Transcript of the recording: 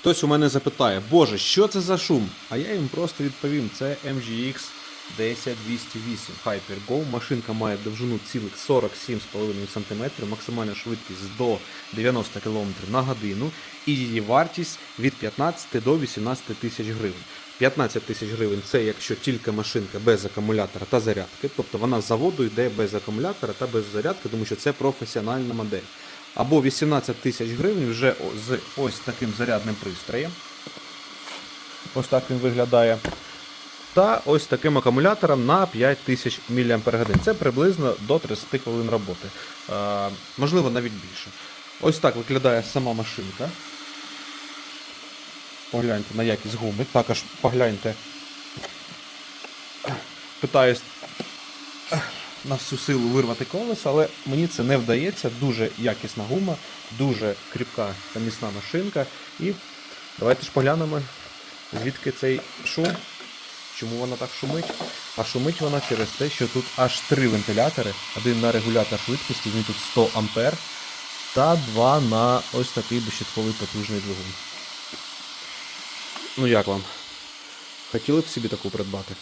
Хтось у мене запитає, Боже, що це за шум? А я їм просто відповім: це MGX 10208 Hyper-Go. Машинка має довжину цілих 47,5 см, максимальна швидкість до 90 км на годину, і її вартість від 15 до 18 тисяч гривень. 15 тисяч гривень це якщо тільки машинка без акумулятора та зарядки, тобто вона з заводу йде без акумулятора та без зарядки, тому що це професіональна модель. Або 18 тисяч гривень вже з ось таким зарядним пристроєм. Ось так він виглядає. Та ось таким акумулятором на 5000 мАч. Це приблизно до 30 хвилин роботи. Е, можливо, навіть більше. Ось так виглядає сама машинка. Погляньте на якість гуми. Також погляньте. Питаюсь на всю силу вирвати колесо, але мені це не вдається. Дуже якісна гума, дуже кріпка та міцна машинка. І давайте ж поглянемо, звідки цей шум, чому вона так шумить. А шумить вона через те, що тут аж три вентилятори. Один на регулятор швидкості, він тут 100 ампер, та два на ось такий безщитковий потужний двигун. Ну як вам? Хотіли б собі таку придбати?